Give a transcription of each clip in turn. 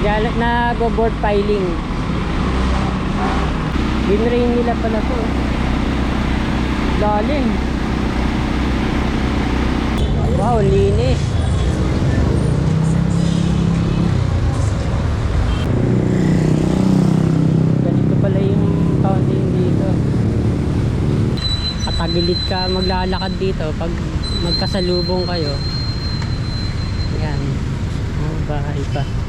Naglalat na board piling. Binrain nila pala to. Lalim. Wow, linis. Ganito pala yung fountain dito. Katagilid ka maglalakad dito pag magkasalubong kayo. Yan. Mga bahay pa.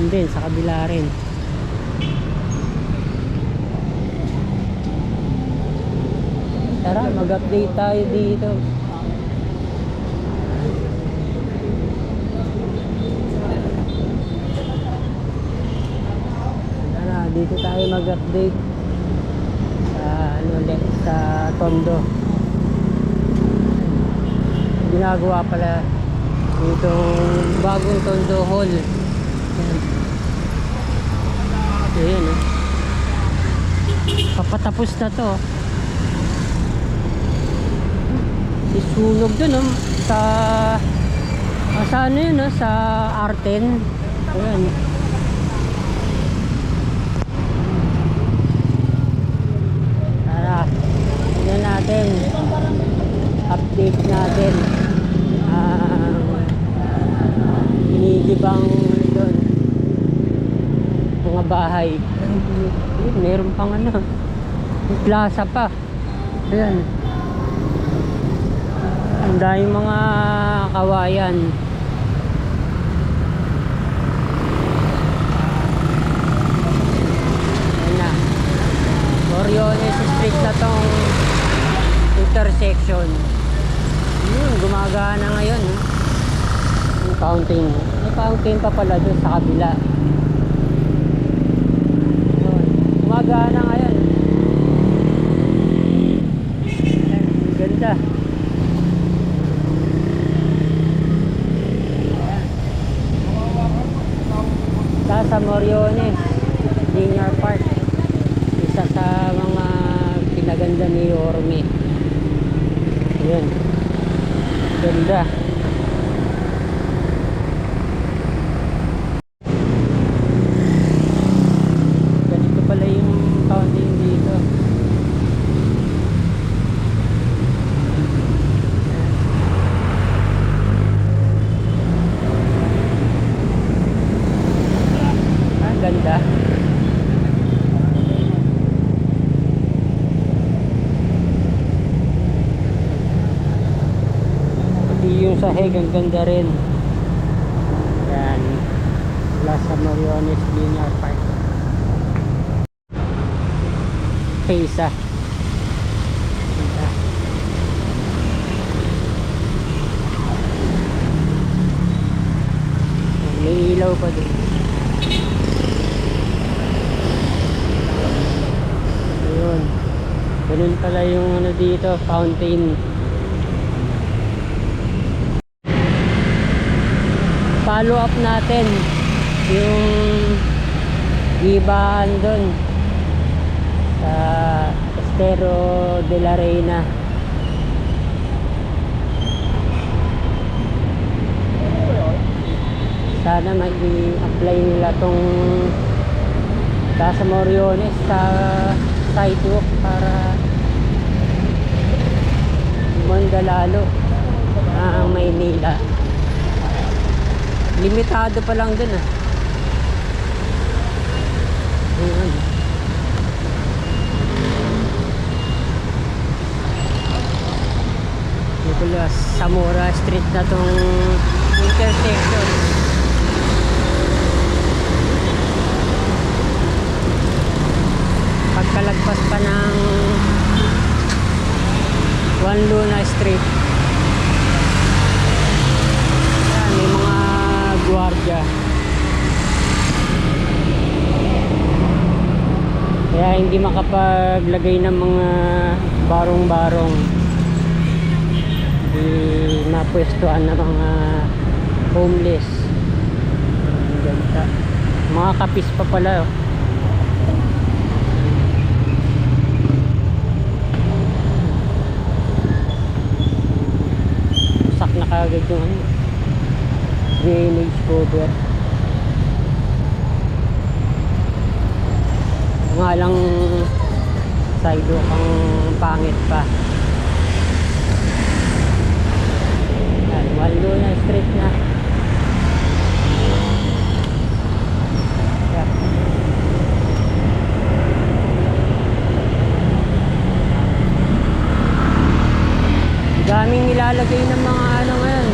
Yun din, sa kabila rin. Tara, mag-update tayo dito. Tara, dito tayo mag-update sa ano ulit, sa Tondo. Ginagawa pala itong bagong Tondo Hall. Ayan, oh. Papatapos na to. Isunog dun, oh. Sa... ah, sa ano yun, oh, sa Arten. Ayan. Tara. Tignan natin. Update natin. Ah... inigibang doon mga bahay. Ayun, meron pang ano. Plaza pa. Ayan. Ang daming mga kawayan. Ayan na. Oriones Street na tong intersection. Yun, gumagana ngayon. Yung fountain. May fountain pa pala doon sa kabila. Yun. Gumagana ngayon. Ayan, ang Ganda. Sa Moriones, Linear Park. Isa sa mga pinaganda ni Orme. Yun. Ganda. Ganito pala yung fountain dito. Ah, ganda. Pati yung sahig, ang ganda rin. Yan. Wala sa Moriones Linear Park. Pesa. May ilaw pa din. Ayun. Ganun pala yung ano dito, fountain. Follow up natin yung gibahan doon sa Estero de la Reina. Sana mag-apply nila tong Casa Moriones sa sidewalk para gumanda lalo ang Maynila. Limitado pa lang dun ah. Ayan. Nicolas Zamora Street na tong intersection. Pagkalagpas pa ng Juan Luna Street. Yan, may mga gwardiya. Kaya hindi makapaglagay ng mga barong-barong. Hindi mapwestuhan ng mga homeless. Ganda. Mga kapis pa pala. Oh. Kagad yung ano. drainage cover nga lang sidewalk ang pangit pa yan walo na street na Yan. daming nilalagay ng mga ano ngayon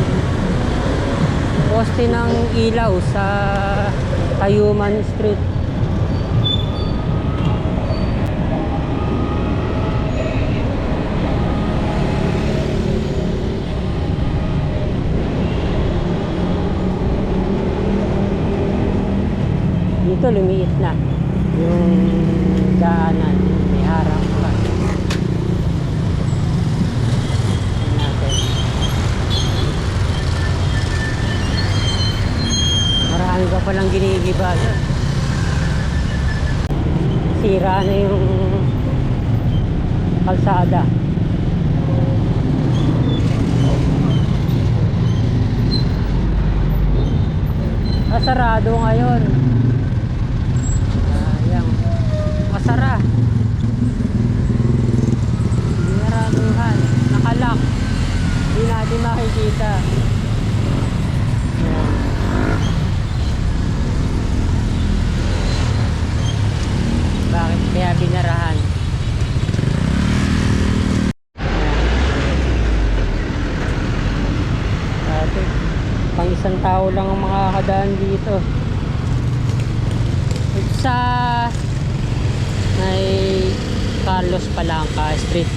poste ng ilaw sa Tayuman Street. Dito lumiit na yung daanan may harap pa Tingnan natin marami pa palang ginigiba dyan. Sira na yung kalsada Nasarado ngayon. Sayang. Masara. Naraduhan. Nakalak. Hindi natin makikita. Ayan. Bakit kaya binarahan? Dati, pang isang tao lang ang makakadaan dito. Ito sa may Carlos Palanca Street.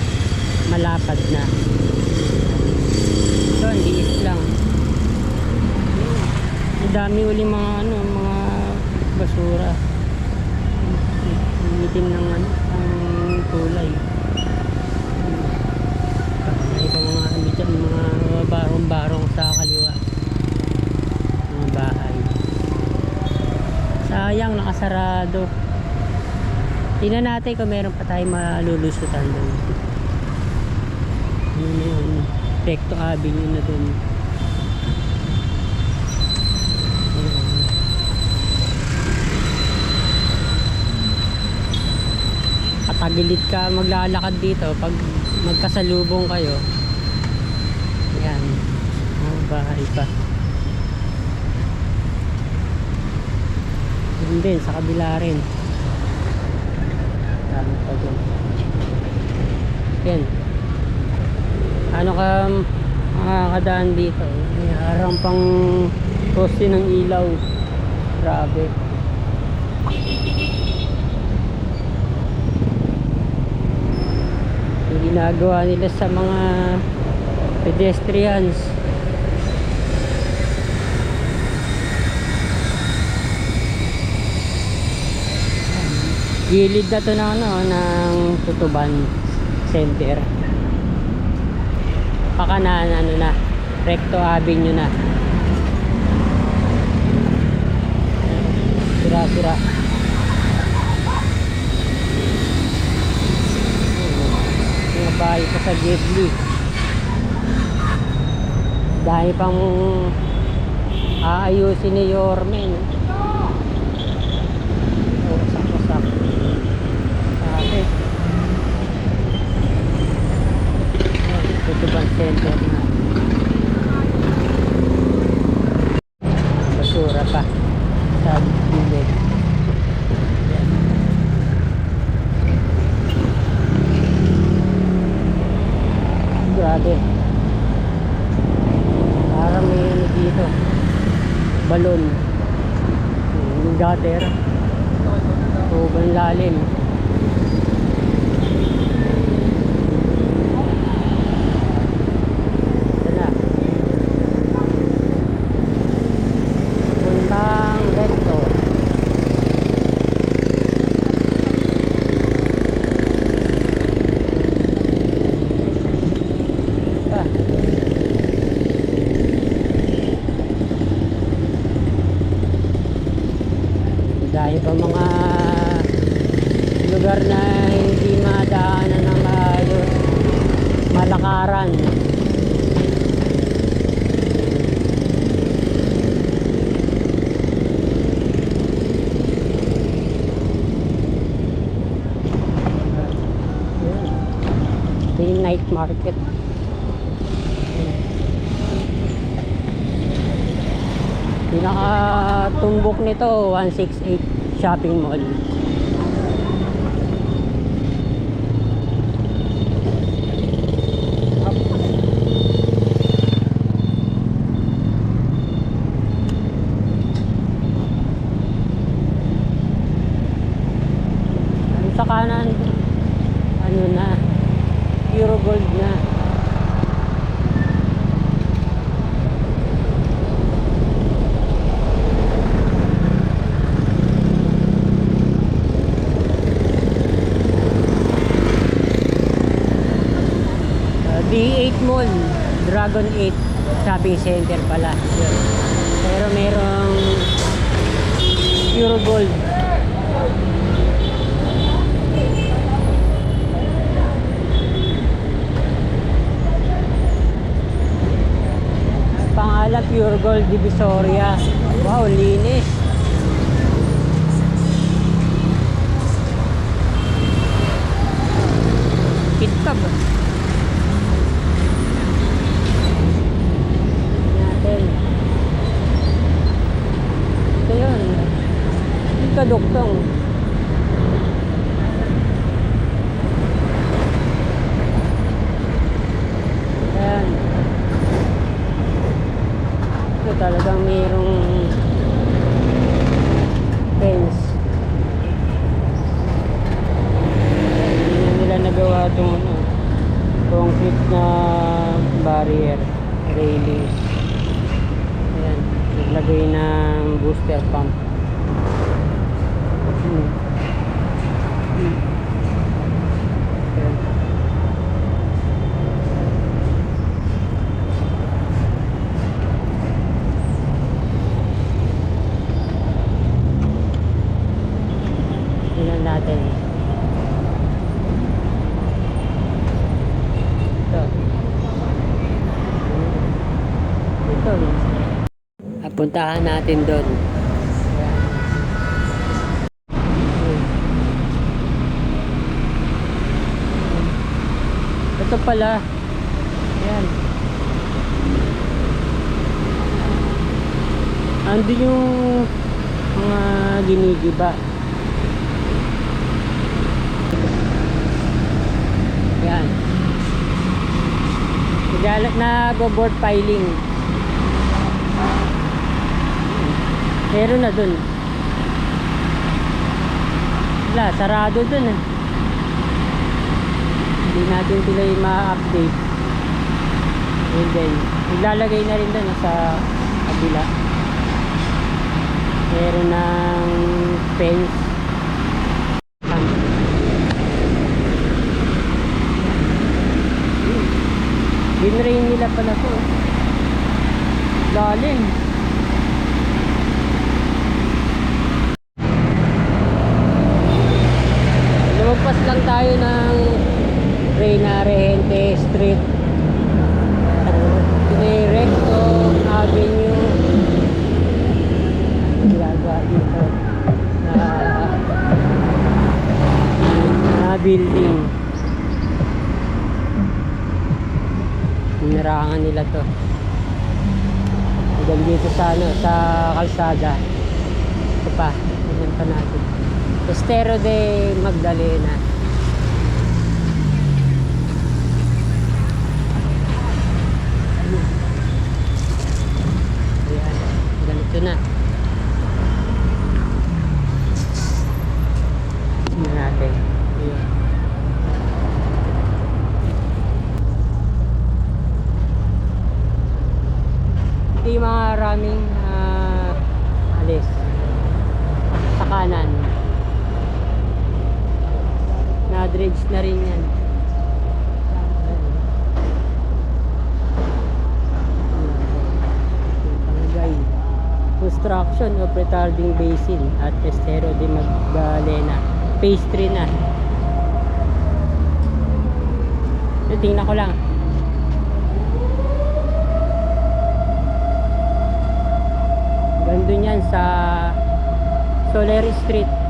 Malapad na. Ito, ang liit lang. Ang dami uli mga ano, mga basura. Ang itim ng ano, ang kulay. May mga ano mga barong-barong sa kaliwa. Bahay. Sayang, nakasarado. Tingnan natin kung meron pa tayong malulusutan doon. Na yun? Recto Avenue na doon. Ayan. Katagilid ka maglalakad dito pag magkasalubong kayo. Ayan. Mga bahay pa. Yun din, sa kabila rin. Dami. Yan. Ano ka makakadaan dito? May harang pang poste ng ilaw. Grabe. Yung ginagawa nila sa mga pedestrians. Gilid na to ng ano, ng Tutuban Center. Pakanan ano na, Recto Avenue na. Sira-sira. Mga bahay pa sa Ghibli. Dahil pang aayusin ni Yorme. Tutuban Center na. Basura pa. Sa gilid. Grabe. Parang may ano dito. Balon. Yung gutter. patakaran the night market. Pinaka tumbok nito 168 shopping mall. Dragon 8 shopping center pala. Pero merong Euro Gold. Pangalan Pure Gold Divisoria. Wow, linis. Kitab. Natin. Ito yun. Yung kaduktong. Ayan. Ito talagang mayroong fence. Hindi na nila nagawa itong ano, concrete na barrier, railings. Ayan, naglagay ng booster pump. Hmm. Hmm. Ayan. Tingnan natin. Ito. Ito. Ah, Puntahan natin doon. Ito pala. Ayan. Andun yung mga ginigiba. Yan. Nagalat na go-board piling. Meron na dun. Wala, sarado dun eh. Hindi natin sila ma-update. And then, ilalagay na rin dun sa kabila. Meron ng fence. Binrain nila pala to. Lalim. Lumagpas lang tayo ng Reyna Rehente Street. Recto Avenue. Ginagawa dito na, na building. Niraangan nila to. Hanggang dito sa ano, sa kalsada. Ito pa, tingnan pa natin. Estero de Magdalena. Ayan, ganito na. Tingnan natin. Ayan. Ito yung mga raming ah, alis sa kanan. Na-dredge na rin yan. Construction of retarding basin at Estero de Magdalena. Phase 3 na. Ito, tingnan ko lang. Gandun yan sa Soler Street.